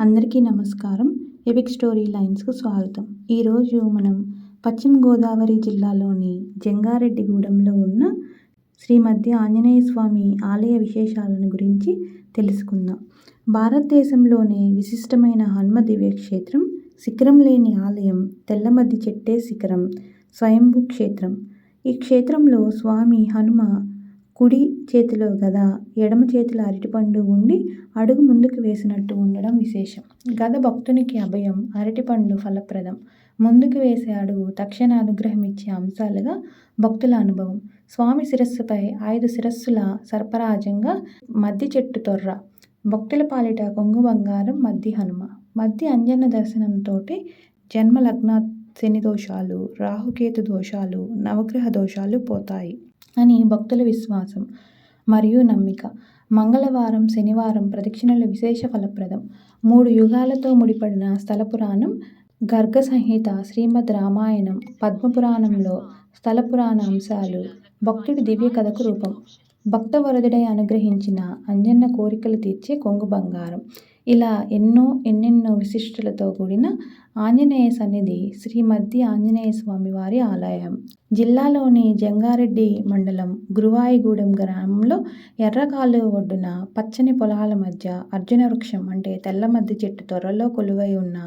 అందరికీ నమస్కారం. Epic story లైన్స్కు స్వాగతం. ఈరోజు మనం పశ్చిమ గోదావరి జిల్లాలోని జంగారెడ్డిగూడెంలో ఉన్న శ్రీ మధ్య ఆంజనేయ స్వామి ఆలయ విశేషాలను గురించి తెలుసుకుందాం. భారతదేశంలోనే విశిష్టమైన హనుమ దివ్యక్షేత్రం శిఖరం లేని ఆలయం తెల్లమద్ది చెట్టే శిఖరం స్వయంభూ క్షేత్రం. ఈ క్షేత్రంలో స్వామి హనుమ కుడి చేతిలో గద ఎడమ చేతిలో అరటిపండు ఉండి అడుగు ముందుకు వేసినట్టు ఉండడం విశేషం. గద భక్తునికి అభయం అరటిపండు ఫలప్రదం. ముందుకు వేసే అడుగు తక్షణ అనుగ్రహం ఇచ్చే అంశాలుగా భక్తుల అనుభవం. స్వామి శిరస్సుపై ఐదు శిరస్సుల సర్పరాజంగా మద్ది చెట్టు తొర్ర. భక్తుల పాలిట కొంగు బంగారం మద్ది హనుమ. మద్ది అంజన్న దర్శనంతో జన్మ లగ్న శని దోషాలు రాహుకేతు దోషాలు నవగ్రహ దోషాలు పోతాయి. అని భక్తుల విశ్వాసం మరియు నమ్మిక. మంగళవారం శనివారం ప్రదక్షిణలు విశేష ఫలప్రదం. మూడు యుగాలతో ముడిపడిన స్థల పురాణం గర్గ సంహిత శ్రీమద్ రామాయణం పద్మపురాణంలో స్థల పురాణ అంశాలు భక్తుడి దివ్య కథకు రూపం. భక్తవరదుడై అనుగ్రహించిన అంజన్న కోరికలు తీర్చే కొంగు బంగారం. ఇలా ఎన్నో ఎన్నెన్నో విశిష్టలతో కూడిన ఆంజనేయ సన్నిధి శ్రీమద్ది ఆంజనేయ స్వామి వారి ఆలయం. జిల్లాలోని జంగారెడ్డి మండలం గురువాయిగూడెం గ్రామంలో ఎర్రకాలు ఒడ్డున పచ్చని పొలాల మధ్య అర్జున వృక్షం అంటే తెల్లమద్ది చెట్టు త్వరలో కొలువై ఉన్న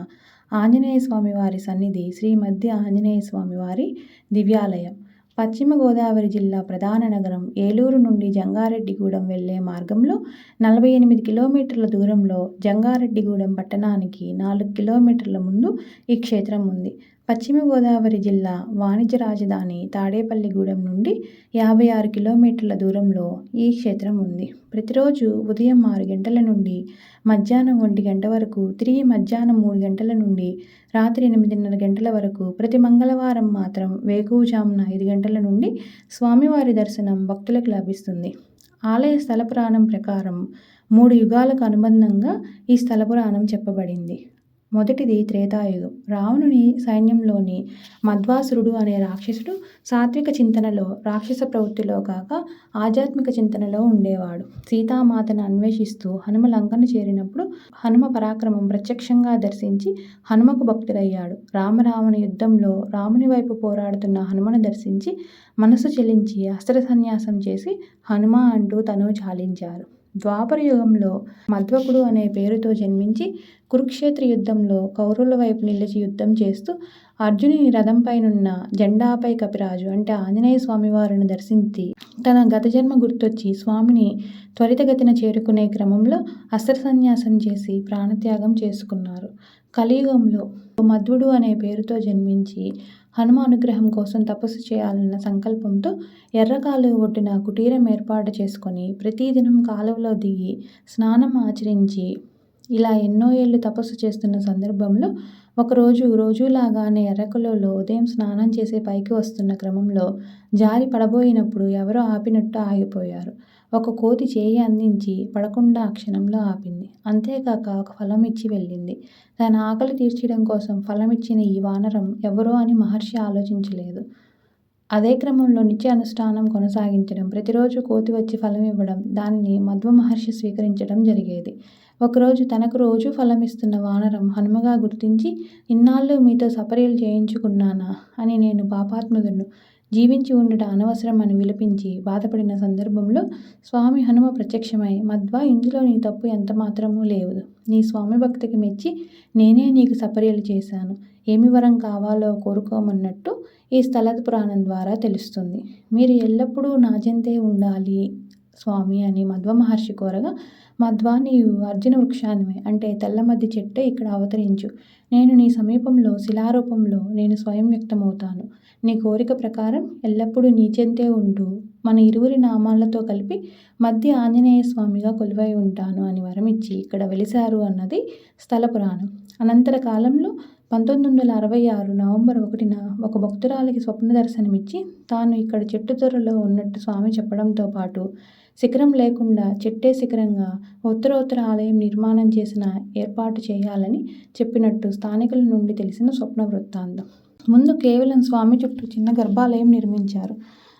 ఆంజనేయ స్వామి వారి సన్నిధి శ్రీ మధ్య ఆంజనేయ స్వామి వారి దివ్యాలయం. పశ్చిమ గోదావరి జిల్లా ప్రధాన నగరం ఏలూరు నుండి జంగారెడ్డిగూడెం వెళ్ళే మార్గంలో నలభై ఎనిమిది కిలోమీటర్ల దూరంలో జంగారెడ్డిగూడెం పట్టణానికి నాలుగు కిలోమీటర్ల ముందు ఈ క్షేత్రం ఉంది. పశ్చిమ గోదావరి జిల్లా వాణిజ్య రాజధాని తాడేపల్లిగూడెం నుండి యాభై ఆరు కిలోమీటర్ల దూరంలో ఈ క్షేత్రం ఉంది. ప్రతిరోజు ఉదయం ఆరు గంటల నుండి మధ్యాహ్నం ఒంటి గంట వరకు తిరిగి మధ్యాహ్నం మూడు గంటల నుండి రాత్రి ఎనిమిదిన్నర గంటల వరకు ప్రతి మంగళవారం మాత్రం వేకువజామున ఐదు గంటల నుండి స్వామివారి దర్శనం భక్తులకు లభిస్తుంది. ఆలయ స్థల పురాణం ప్రకారం మూడు యుగాలకు అనుబంధంగా ఈ స్థల పురాణం చెప్పబడింది. మొదటిది త్రేతాయుగం. రావణుని సైన్యంలోని మధ్వాసురుడు అనే రాక్షసుడు సాత్విక చింతనలో రాక్షస ప్రవృత్తిలో కాక ఆధ్యాత్మిక చింతనలో ఉండేవాడు. సీతామాతను అన్వేషిస్తూ హనుమ లంకను చేరినప్పుడు హనుమ పరాక్రమం ప్రత్యక్షంగా దర్శించి హనుమకు భక్తుడయ్యాడు. రామరావణ యుద్ధంలో రాముని వైపు పోరాడుతున్న హనుమను దర్శించి మనసు చెలించి అస్త్ర సన్యాసం చేసి హనుమ అంటూ తను చాలించారు. ద్వాపర యుగంలో మధ్వకుడు అనే పేరుతో జన్మించి కురుక్షేత్ర యుద్ధంలో కౌరవుల వైపు నిలిచి యుద్ధం చేస్తూ అర్జుని రథంపైనున్న జెండాపై కపిరాజు అంటే ఆంజనేయ స్వామి వారిని దర్శించి తన గత జన్మ గుర్తొచ్చి స్వామిని త్వరితగతిన చేరుకునే క్రమంలో అస్త్ర సన్యాసం చేసి ప్రాణత్యాగం చేసుకున్నారు. కలియుగంలో మధ్వుడు అనే పేరుతో జన్మించి హనుమ అనుగ్రహం కోసం తపస్సు చేయాలన్న సంకల్పంతో ఎర్రకాలు ఒడ్డున కుటీరం ఏర్పాటు చేసుకొని ప్రతిదినం కాలువలో దిగి స్నానం ఆచరించి ఇలా ఎన్నో ఏళ్ళు తపస్సు చేస్తున్న సందర్భంలో ఒకరోజు రోజులాగానే ఎర్రకలలో ఉదయం స్నానం చేసే పైకి వస్తున్న క్రమంలో జారి పడబోయినప్పుడు ఎవరో ఆపినట్టు ఆగిపోయారు. ఒక కోతి చేయి అందించి పడకుండా ఆ క్షణంలో ఆపింది. అంతేకాక ఒక ఫలం ఇచ్చి వెళ్ళింది. తన ఆకలి తీర్చడం కోసం ఫలం ఇచ్చిన ఈ వానరం ఎవరో అని మహర్షి ఆలోచించలేదు. అదే క్రమంలో నిత్య అనుష్ఠానం కొనసాగించడం ప్రతిరోజు కోతి వచ్చి ఫలం ఇవ్వడం దానిని మధ్వ మహర్షి స్వీకరించడం జరిగేది. ఒకరోజు తనకు రోజు ఫలం ఇస్తున్న వానరం హనుమగా గుర్తించి ఇన్నాళ్ళు మీతో సపర్యలు చేయించుకున్నానా? అని నేను పాపాత్ముదును జీవించి ఉండట అనవసరం అని విలపించి బాధపడిన సందర్భంలో స్వామి హనుమ ప్రత్యక్షమై మధ్వ ఇందులో నీ తప్పు ఎంత మాత్రమూ లేదు. నీ స్వామి భక్తికి మెచ్చి నేనే నీకు సపర్యలు చేశాను. ఏమి వరం కావాలో కోరుకోమన్నట్టు ఈ స్థల పురాణం ద్వారా తెలుస్తుంది. మీరు ఎల్లప్పుడూ నాజంతే ఉండాలి స్వామి అని మధ్వ మహర్షి కోరగా మధ్వా నీవు అర్జున వృక్షానివే. అంటే తెల్లమద్ది చెట్టే ఇక్కడ అవతరించు. నేను నీ సమీపంలో శిలారూపంలో నేను స్వయం వ్యక్తమవుతాను. నీ కోరిక ప్రకారం ఎల్లప్పుడూ నీచెంతే ఉంటూ మన ఇరువురి నామాలతో కలిపి మధ్య ఆంజనేయ స్వామిగా కొలువై ఉంటాను అని వరమిచ్చి ఇక్కడ వెలిశారు అన్నది స్థల పురాణం. అనంతర కాలంలో పంతొమ్మిది వందల అరవై ఆరు నవంబర్ ఒకటిన ఒక భక్తురాలికి స్వప్న దర్శనమిచ్చి తాను ఇక్కడ చెట్టు త్వరలో ఉన్నట్టు స్వామి చెప్పడంతో పాటు శిఖరం లేకుండా చెట్టే శిఖరంగా ఉత్తరోత్తర ఆలయం నిర్మాణం చేసిన ఏర్పాటు చేయాలని చెప్పినట్టు స్థానికుల నుండి తెలిసిన స్వప్న వృత్తాంతం ముందు కేవలం స్వామి చుట్టూ చిన్న గర్భాలయం నిర్మించారు.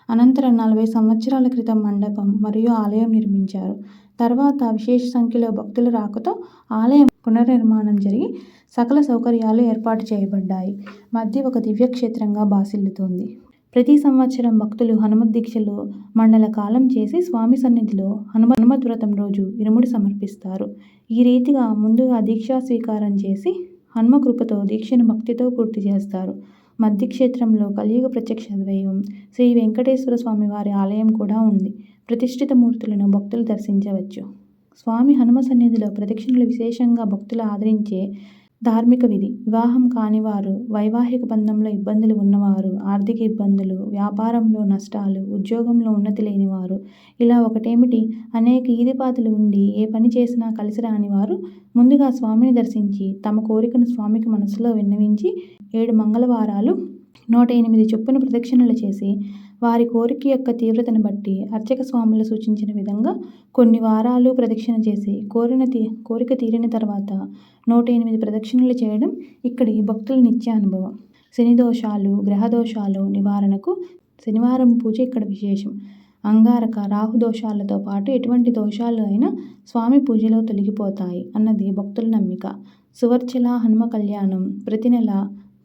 అనంతరం నలభై సంవత్సరాల క్రితం మండపం మరియు ఆలయం నిర్మించారు. తర్వాత విశేష సంఖ్యలో భక్తుల రాకతో ఆలయం పునర్నిర్మాణం జరిగి సకల సౌకర్యాలు ఏర్పాటు చేయబడ్డాయి. మధ్య ఒక దివ్యక్షేత్రంగా బాసిల్లుతోంది. ప్రతి సంవత్సరం భక్తులు హనుమత్ దీక్షలు మండల కాలం చేసి స్వామి సన్నిధిలో హనుమ హనుమత్ వ్రతం రోజు ఇరుముడి సమర్పిస్తారు. ఈ రీతిగా ముందుగా దీక్షా స్వీకారం చేసి హనుమ కృపతో దీక్షను భక్తితో పూర్తి చేస్తారు. మధ్య క్షేత్రంలో కలియుగ ప్రత్యక్ష దైవం శ్రీ వెంకటేశ్వర స్వామి వారి ఆలయం కూడా ఉంది. ప్రతిష్ఠిత మూర్తులను భక్తులు దర్శించవచ్చు. స్వామి హనుమ సన్నిధిలో ప్రదక్షిణలు విశేషంగా భక్తులు ఆదరించే ధార్మిక విధి. వివాహం కానివారు వైవాహిక బంధంలో ఇబ్బందులు ఉన్నవారు ఆర్థిక ఇబ్బందులు వ్యాపారంలో నష్టాలు ఉద్యోగంలో ఉన్నతి లేనివారు ఇలా ఒకటేమిటి? అనేక ఈదిపాతులు ఉండి ఏ పని చేసినా కలిసి రాని వారు ముందుగా స్వామిని దర్శించి తమ కోరికను స్వామికి మనసులో విన్నవించి ఏడు మంగళవారాలు నూట ఎనిమిది చొప్పున ప్రదక్షిణలు చేసి వారి కోరిక యొక్క తీవ్రతను బట్టి అర్చక స్వాములు సూచించిన విధంగా కొన్ని వారాలు ప్రదక్షిణ చేసి కోరిన తీ కోరిక తీరిన తర్వాత నూట ఎనిమిది ప్రదక్షిణలు చేయడం ఇక్కడి భక్తుల నిత్య అనుభవం. శని దోషాలు గ్రహ దోషాలు నివారణకు శనివారం పూజ ఇక్కడ విశేషం. అంగారక రాహు దోషాలతో పాటు ఎటువంటి దోషాలు అయినా స్వామి పూజలో తొలగిపోతాయి అన్నది భక్తుల నమ్మిక. సువర్చల హనుమ కళ్యాణం ప్రతి నెల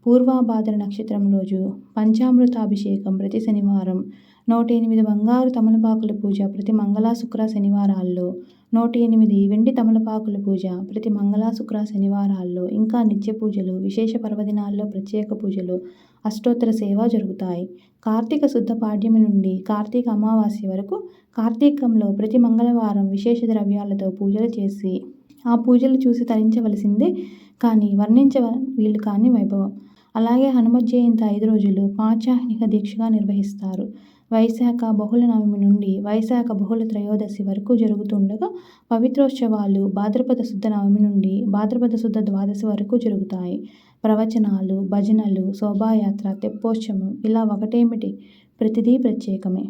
పూర్వాభాద్ర నక్షత్రం రోజు పంచామృతాభిషేకం ప్రతి శనివారం. నూట ఎనిమిది బంగారు తమలపాకుల పూజ ప్రతి మంగళ శుక్ర శనివారాల్లో. నూట ఎనిమిది వెండి తమలపాకుల పూజ ప్రతి మంగళ శుక్ర శనివారాల్లో. ఇంకా నిత్య పూజలు విశేష పర్వదినాల్లో ప్రత్యేక పూజలు. అష్టోత్తర సేవ జరుగుతాయి. కార్తీక శుద్ధ పాడ్యమి నుండి కార్తీక అమావాస్య వరకు కార్తీకంలో ప్రతి మంగళవారం విశేష ద్రవ్యాలతో పూజలు చేసి ఆ పూజలు చూసి తరించవలసిందే కానీ వర్ణించ వీలు కాని వైభవం. అలాగే హనుమత్ జయంతి ఐదు రోజులు పాంచాహ్నిక దీక్షగా నిర్వహిస్తారు. వైశాఖ బహుళ నవమి నుండి వైశాఖ బహుళ త్రయోదశి వరకు జరుగుతుండగా పవిత్రోత్సవాలు భాద్రపద శుద్ధ నవమి నుండి భాద్రపద శుద్ధ ద్వాదశి వరకు జరుగుతాయి. ప్రవచనాలు భజనలు శోభాయాత్ర తెప్పోత్సవం ఇలా ఒకటేమిటి? ప్రతిదీ ప్రత్యేకమే.